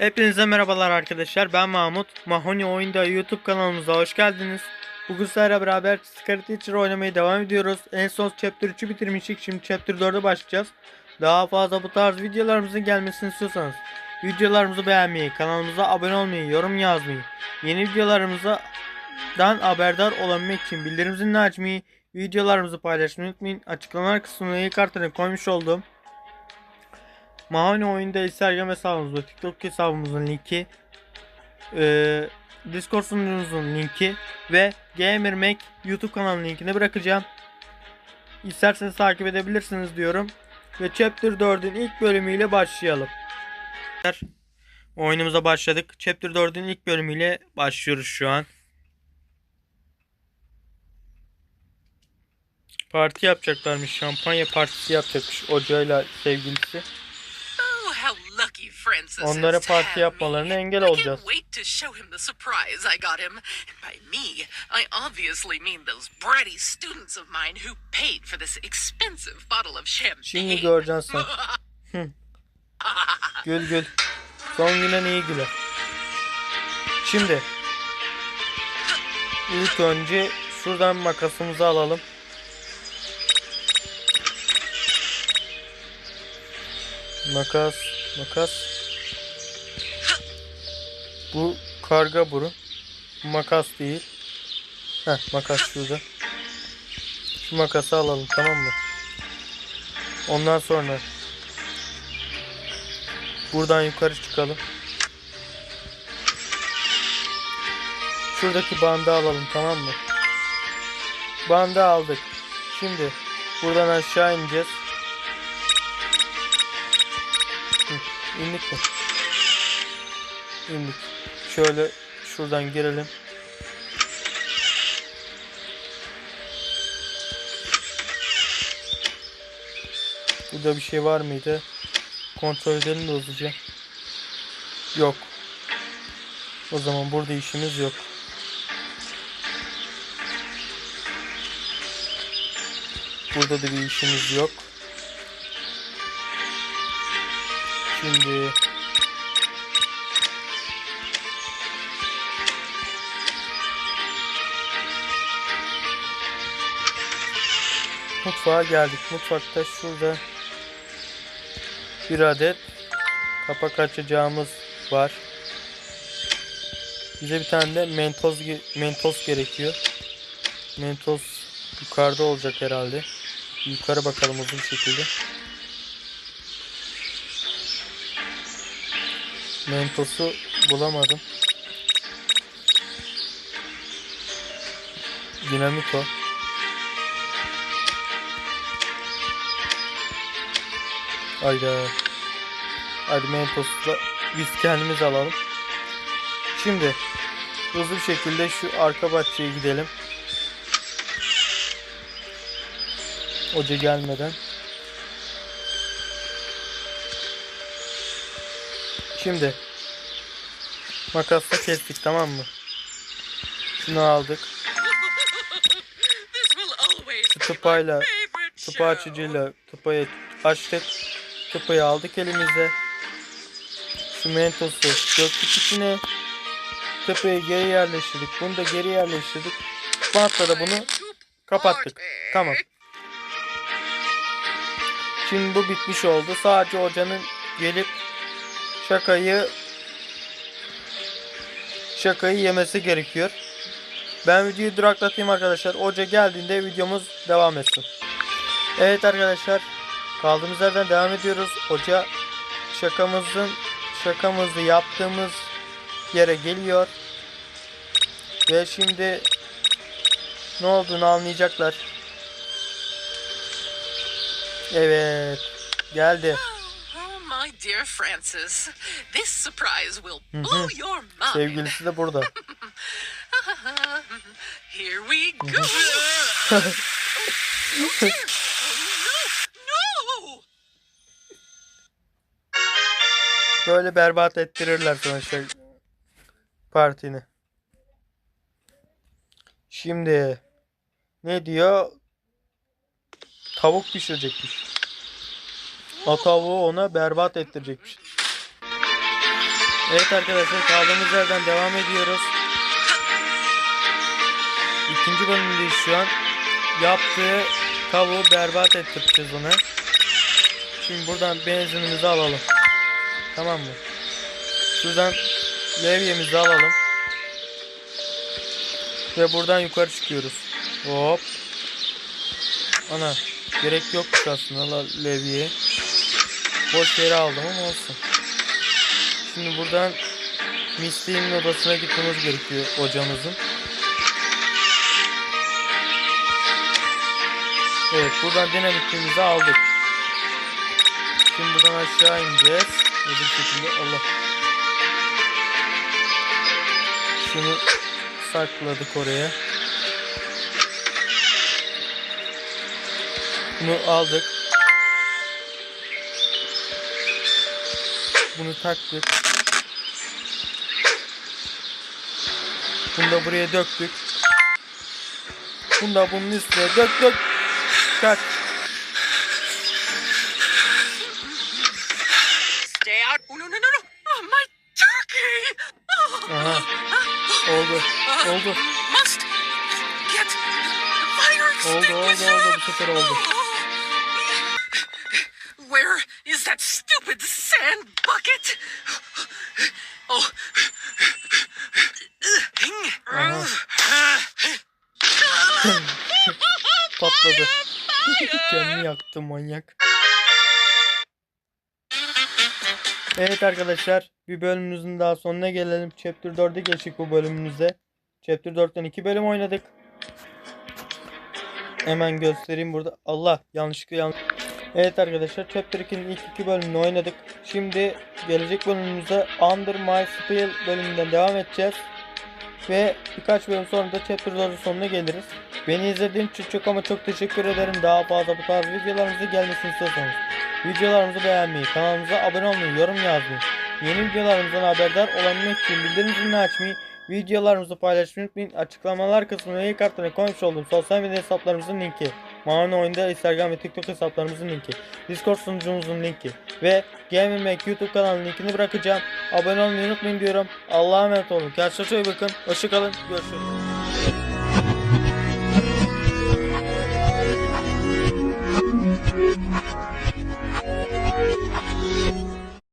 Hepinize merhabalar arkadaşlar. Ben Mahmut. Mahoni Oyunda YouTube kanalımıza hoş geldiniz. Bugün sizlerle beraber Scary Teacher oynamaya devam ediyoruz. En son Chapter 3'ü bitirmiştik. Şimdi Chapter 4'e başlayacağız. Daha fazla bu tarz videolarımızın gelmesini istiyorsanız videolarımızı beğenmeyi, kanalımıza abone olmayı, yorum yazmayı, yeni videolarımızdan haberdar olabilmek için bildirim zilini açmayı, videolarımızı paylaşmayı unutmayın. Açıklamalar kısmına ilk kartını koymuş olduğum Mahoni oyunda Instagram hesabımız ve TikTok hesabımızın linki eee Discord sunucumuzun linki ve Gamer Mac YouTube kanalının linkini bırakacağım. İsterseniz takip edebilirsiniz diyorum. Ve Chapter 4'ün ilk bölümüyle başlayalım. Oyunumuza başladık. Chapter 4'ün ilk bölümüyle başlıyoruz şu an. Parti yapacaklarmış. Şampanya partisi yapacakmış ocağıyla sevgilisi. Oh, how lucky Francis Onlara parti yapmalarına engel I olacağız. can't wait to show him the surprise I got him. And by me, I obviously mean those bratty students of mine who paid for this expensive bottle of champagne. Şimdi göreceksin sen. Gül gül. Son gülen iyi güler. Şimdi. ilk önce şuradan makasımızı alalım. Makas, makas. Bu karga burun. Bu makas değil. Heh, makas şurada. Şu makası alalım tamam mı? Ondan sonra buradan yukarı çıkalım. Şuradaki bandı alalım tamam mı? Bandı aldık. Şimdi buradan aşağı ineceğiz. Hı, indik mi? İndik. Şöyle şuradan girelim. Burada bir şey var mıydı? Kontrol edelim de hızlıca. Yok. O zaman burada işimiz yok. Burada da bir işimiz yok. Şimdi Mutfağa geldik. Mutfakta şurada bir adet kapak açacağımız var. Bize bir tane de mentos mentos gerekiyor. Mentos yukarıda olacak herhalde. Yukarı bakalım uzun şekilde. Mentos'u bulamadım. Dinamito. Hayda. Hadi Mentos'la biz kendimiz alalım. Şimdi hızlı bir şekilde şu arka bahçeye gidelim. Hoca gelmeden. Şimdi makasla kestik tamam mı? Şunu aldık. Tıpayla tıpa açıcıyla tıpayı açtık. Tıpayı aldık elimize. Şu mentosu döktük içine. Tıpayı geri yerleştirdik. Bunu da geri yerleştirdik. Bantla da bunu kapattık. Tamam. Şimdi bu bitmiş oldu. Sadece hocanın gelip şakayı şakayı yemesi gerekiyor. Ben videoyu duraklatayım arkadaşlar. Hoca geldiğinde videomuz devam etsin. Evet arkadaşlar. Kaldığımız yerden devam ediyoruz. Hoca şakamızın şakamızı yaptığımız yere geliyor. Ve şimdi ne olduğunu anlayacaklar. Evet. Geldi. Oh, my dear Francis, this surprise will blow your mind. Sevgilisi de burada. Here we go. oh dear. Böyle berbat ettirirler şey partini. Şimdi ne diyor? Tavuk pişirecekmiş. O tavuğu ona berbat ettirecekmiş. Evet arkadaşlar kaldığımız yerden devam ediyoruz. İkinci bölümdeyiz şu an. Yaptığı tavuğu berbat ettireceğiz ona. Şimdi buradan benzinimizi alalım. Tamam mı? Şuradan levyemizi alalım. Ve buradan yukarı çıkıyoruz. Hop. Ana. Gerek yokmuş aslında levyeye. Boş yere aldım ama olsun. Şimdi buradan Misty'nin odasına gitmemiz gerekiyor hocamızın. Evet buradan dinamitimizi aldık. Şimdi buradan aşağı ineceğiz. Öbür şekilde Allah. Şunu sakladık oraya. Bunu aldık. Bunu taktık. Bunu da buraya döktük. Bunu da bunun üstüne dök dök. Kaç. Aha. Oldu. Oldu. Oldu oldu oldu. Bu sefer oldu. Where is that stupid sand bucket? Oh. Patladı. Kendini yaktı manyak. Evet arkadaşlar bir bölümümüzün daha sonuna gelelim. Chapter 4'e geçtik bu bölümümüzde. Chapter 4'ten 2 bölüm oynadık. Hemen göstereyim burada. Allah yanlışlıkla yanlış. Evet arkadaşlar Chapter 2'nin ilk iki bölümünü oynadık. Şimdi gelecek bölümümüzde Under My Spell bölümünden devam edeceğiz. Ve birkaç bölüm sonra da Chapter 4'ün sonuna geliriz. Beni izlediğiniz için çok ama çok teşekkür ederim. Daha fazla bu tarz videolarımızı gelmesini istiyorsanız videolarımızı beğenmeyi, kanalımıza abone olmayı, yorum yazmayı, yeni videolarımızdan haberdar olabilmek için bildirim zilini açmayı, videolarımızı paylaşmayı unutmayın. Açıklamalar kısmına ilk kartına koymuş olduğum sosyal medya hesaplarımızın linki, Mavi Oyunda Instagram ve TikTok hesaplarımızın linki, Discord sunucumuzun linki ve Gaming Mac YouTube kanalının linkini bırakacağım. Abone olmayı unutmayın diyorum. Allah'a emanet olun. Kendinize iyi bakın. Hoşçakalın. Görüşürüz.